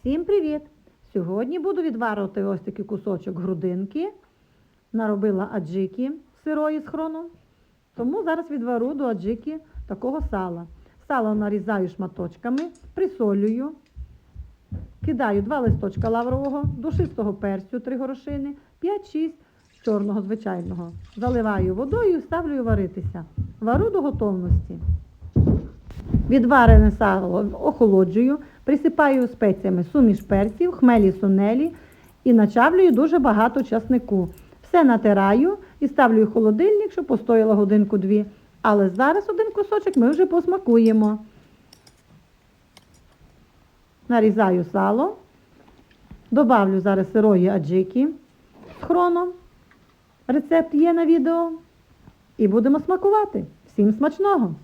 Всім привіт! Сьогодні буду відварювати ось такий кусочок грудинки. Наробила аджики сирої з хрону. Тому зараз відвару до аджики такого сала. Сало нарізаю шматочками, присолюю, кидаю два листочка лаврового, душистого перцю, три горошини, 5-6 чорного звичайного. Заливаю водою і ставлю варитися. Вару до готовності. Відварене сало охолоджую, присипаю спеціями суміш перців, хмелі сунелі і начавлюю дуже багато часнику. Все натираю і ставлю в холодильник, щоб постояло годинку-дві. Але зараз один кусочок ми вже посмакуємо. Нарізаю сало, добавлю зараз сирої аджики з хроном. Рецепт є на відео. І будемо смакувати. Всім смачного!